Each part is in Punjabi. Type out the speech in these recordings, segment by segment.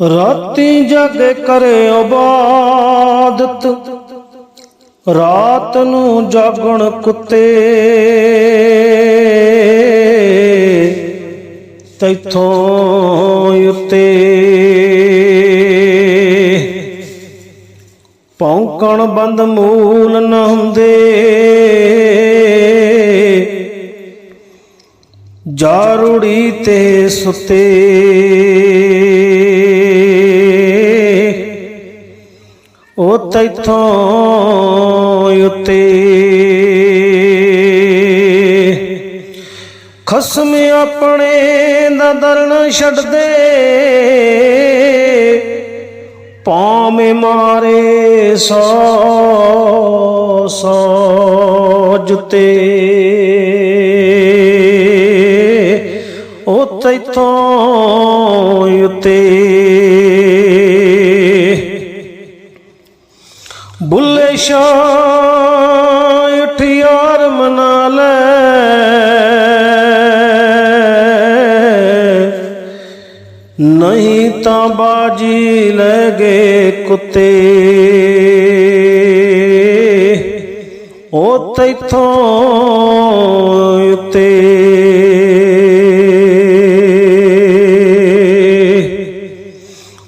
ਰਾਤੀ ਜਗ ਕਰੇ ਇਬਾਦਤ ਰਾਤ ਨੂੰ ਜਾਗਣ ਕੁੱਤੇ। ਤੈਥੋਂ ਉੱਤੇ ਪੌਂਕਣ ਬੰਦ ਮੂਲ ਨ ਹੁੰਦੇ। ਜਾਰੂੜੀ ਤੇ ਸੁਤੇ। ਤੈਥੋਂ ਉੱਤੇ ਖਸਮ ਆਪਣੇ ਦਾ ਦਰਨ ਛੱਡਦੇ ਪਾਵੇਂ ਮਾਰੇ ਸੋ ਸੋ ਜੁਤੇ। ਉਹ ਤੈਥੋਂ ਉਤੇ ਬੁੱਲੇ ਸ਼ਾਹ ਉਠਿਆਰ ਮਨਾ ਲੈ। ਨਹੀਂ ਤਾਂ ਬਾਜੀ ਲੈ ਗਏ ਕੁੱਤੇ। ਉਹ ਤੈਥੋਂ ਉੱਤੇ।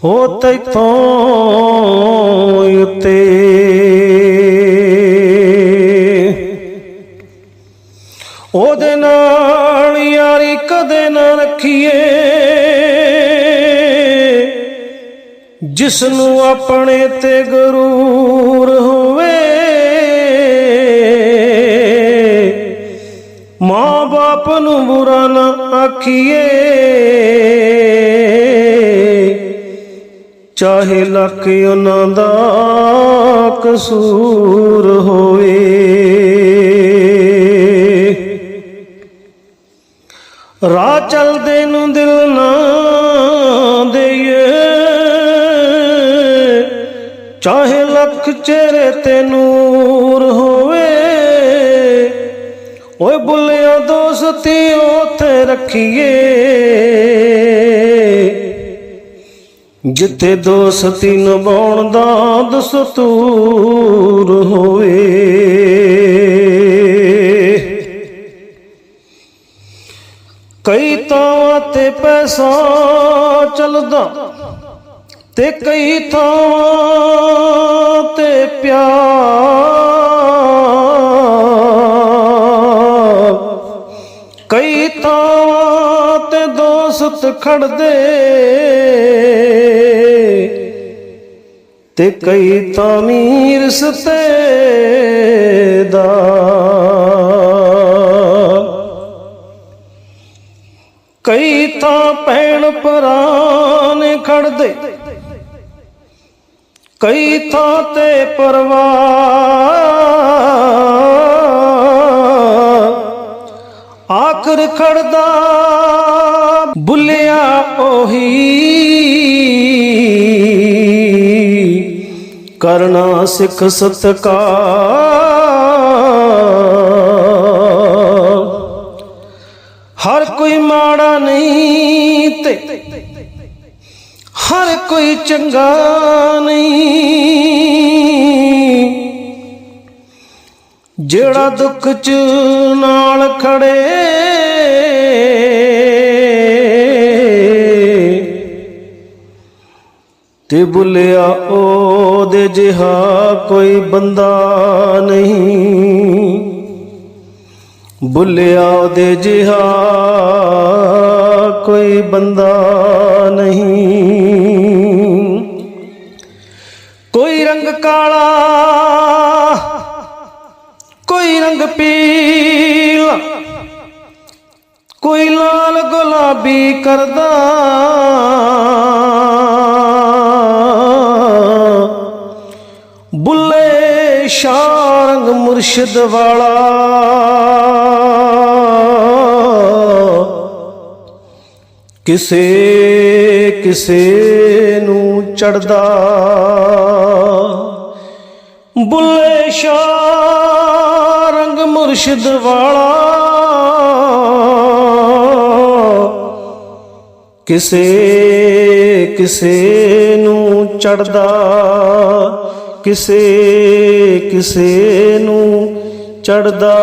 ਉਹ ਤੈਥੋਂ ਉੱਤੇ। ਉਹਦੇ ਨਾਲ ਯਾਰੀ ਕਦੇ ਨਾ ਰੱਖੀਏ। ਜਿਸ ਨੂੰ ਆਪਣੇ ਤੇ ਗਰੂਰ ਹੋਵੇ। ਮਾਂ ਬਾਪ ਨੂੰ ਬੁਰਾ ਨਾ ਆਖੀਏ। ਚਾਹੇ ਲੱਖ ਉਹਨਾਂ ਦਾ ਕਸੂਰ ਹੋਵੇ। ਚਲਦੇ ਨੂੰ ਦਿਲ ਨਾ ਦੇਈਏ। ਚਾਹੇ ਲੱਖ ਚਿਹਰੇ ਤੇ ਨੂਰ ਹੋਵੇ। ਓਏ ਬੁੱਲਿਆ ਦੋਸਤੀ ਉਥੇ ਰੱਖੀਏ। ਜਿੱਥੇ ਦੋਸਤੀ ਨਿਭਾਉਣ ਦਾ ਦਸਤੂਰ ਹੋਵੇ। ਤੇ ਪੈਸਾ ਚੱਲਦਾ ਤੇ ਕਈ ਥਾਂ ਤੇ ਪਿਆਰ। ਕਈ ਥਾਂ ਤੇ ਦੋਸਤ ਖੜਦੇ ਤੇ ਕਈ ਤਾਂ ਮੀਰ ਕਈ ਤਾਂ ਭੈਣ ਭਰਾ ਖੜਦੇ। ਕਈ ਥਾਂ ਤੇ ਪਰਵਾਹ। ਆਖਰ ਖੜਦਾ ਬੁੱਲਿਆ ਉਹੀ। ਕਰਨਾ ਸਿੱਖ ਸਤਕਾਰ। ਹਰ ਕੋਈ ਮਾੜਾ ਨਹੀਂ ਤੇ ਹਰ ਕੋਈ ਚੰਗਾ ਨਹੀਂ ਜਿਹੜਾ ਦੁੱਖ ਚ ਨਾਲ ਖੜੇ ਤੇ ਬੁੱਲਿਆ ਉਹਦੇ ਜਿਹਾ ਕੋਈ ਬੰਦਾ ਨਹੀਂ। ਬੁੱਲਿਆ ਉਹਦੇ ਜਿਹਾ ਕੋਈ ਬੰਦਾ ਨਹੀਂ। ਕੋਈ ਰੰਗ ਕਾਲਾ, ਕੋਈ ਰੰਗ ਪੀਲਾ, ਕੋਈ ਲਾਲ ਗੁਲਾਬੀ ਕਰਦਾ। ਬੁੱਲ ਸ਼ਾਹ ਰੰਗ ਮੁਰਸ਼ਿਦ ਵਾਲਾ। ਕਿਸੇ ਕਿਸੇ ਨੂੰ ਚੜਦਾ ਬੁੱਲੇ ਸ਼ਾਹ ਰੰਗ ਮੁਰਸ਼ਿਦ ਵਾਲਾ। ਕਿਸੇ ਕਿਸੇ ਨੂੰ ਚੜਦਾ ਕਿਸੇ ਕਿਸੇ ਨੂੰ ਚੜਦਾ